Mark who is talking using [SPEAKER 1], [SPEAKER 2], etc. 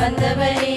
[SPEAKER 1] வந்தவரே